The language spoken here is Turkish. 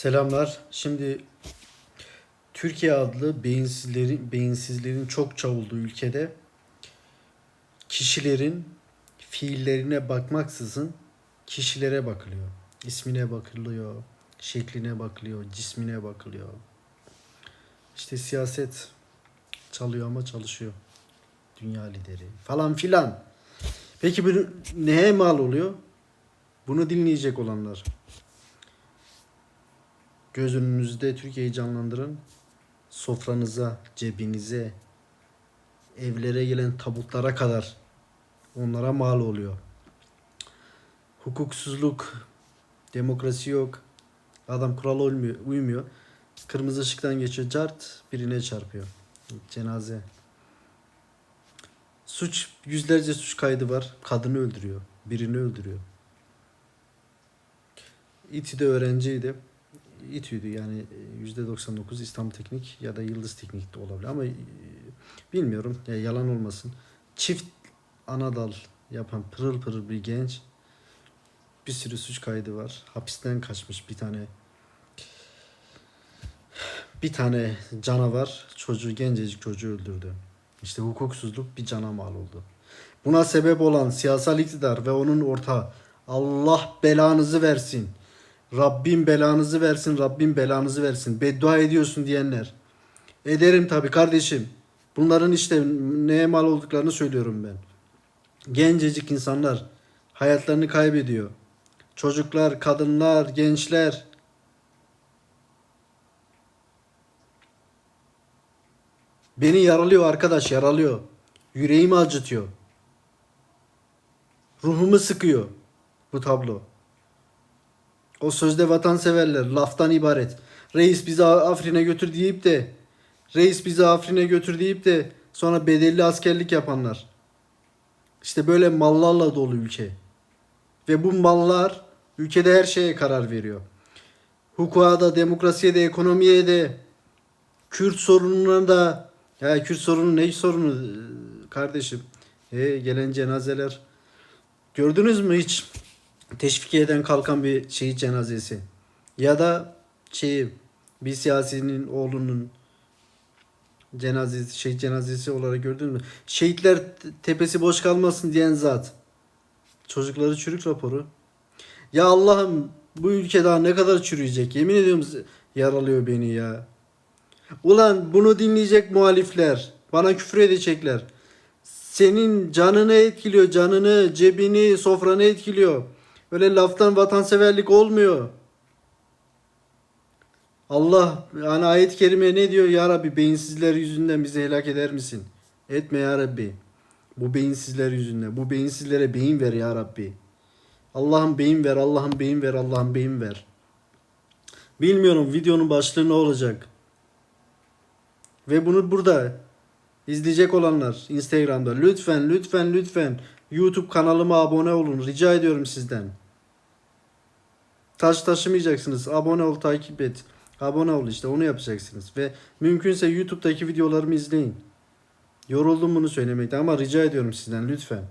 Selamlar. Şimdi Türkiye adlı beyinsizlerin beyinsizlerin çokça olduğu ülkede kişilerin fiillerine bakmaksızın kişilere bakılıyor. İsmine bakılıyor, şekline bakılıyor, cismine bakılıyor. İşte siyaset çalıyor ama çalışıyor. Dünya lideri falan filan. Peki bu neye mal oluyor? Bunu dinleyecek olanlar. Göz önünüzde Türkiye'yi canlandırın. Sofranıza, cebinize, evlere gelen tabutlara kadar onlara mal oluyor. Hukuksuzluk, demokrasi yok. Adam kurala uymuyor, uymuyor. Kırmızı ışıktan geçiyor, cart birine çarpıyor. Cenaze. Suç, yüzlerce suç kaydı var. Kadını öldürüyor, birini öldürüyor. İTÜ'de öğrenciydi. İTÜ'ydü yani %99 İstanbul Teknik ya da Yıldız Teknik de olabilir ama e, bilmiyorum ya yalan olmasın. Çift anadal yapan pırıl pırıl bir genç bir sürü suç kaydı var. Hapisten kaçmış bir tane bir tane canavar çocuğu gencecik çocuğu öldürdü. İşte hukuksuzluk bir cana mal oldu. Buna sebep olan siyasal iktidar ve onun ortağı Allah belanızı versin. Rabbim belanızı versin, Rabbim belanızı versin. Beddua ediyorsun diyenler. Ederim tabii kardeşim. Bunların işte neye mal olduklarını söylüyorum ben. Gencecik insanlar hayatlarını kaybediyor. Çocuklar, kadınlar, gençler. Beni yaralıyor arkadaş, yaralıyor. Yüreğimi acıtıyor. Ruhumu sıkıyor bu tablo. O sözde vatanseverler laftan ibaret. Reis bizi Afrin'e götür deyip de reis bizi Afrin'e götür deyip de sonra bedelli askerlik yapanlar. İşte böyle mallarla dolu ülke. Ve bu mallar ülkede her şeye karar veriyor. Hukuka da, demokrasiye de, ekonomiye de, Kürt sorununa da, ya Kürt sorunu ne sorunu e, kardeşim? E, gelen cenazeler gördünüz mü hiç? Teşvikiye'den kalkan bir şehit cenazesi. Ya da şey bir siyasinin oğlunun cenazesi, şehit cenazesi olarak gördünüz mü? Şehitler te- tepesi boş kalmasın diyen zat. Çocukları çürük raporu. Ya Allah'ım bu ülke daha ne kadar çürüyecek? Yemin ediyorum yaralıyor beni ya. Ulan bunu dinleyecek muhalifler. Bana küfür edecekler. Senin canını etkiliyor, canını, cebini, sofranı etkiliyor. Öyle laftan vatanseverlik olmuyor. Allah yani ayet-i kerime ne diyor ya Rabbi beyinsizler yüzünden bizi helak eder misin? Etme ya Rabbi. Bu beyinsizler yüzünden. Bu beyinsizlere beyin ver ya Rabbi. Allah'ım beyin ver, Allah'ım beyin ver, Allah'ım beyin ver. Bilmiyorum videonun başlığı ne olacak. Ve bunu burada izleyecek olanlar Instagram'da lütfen lütfen lütfen YouTube kanalıma abone olun. Rica ediyorum sizden. Taş taşımayacaksınız. Abone ol, takip et. Abone ol işte onu yapacaksınız. Ve mümkünse YouTube'daki videolarımı izleyin. Yoruldum bunu söylemekten ama rica ediyorum sizden lütfen.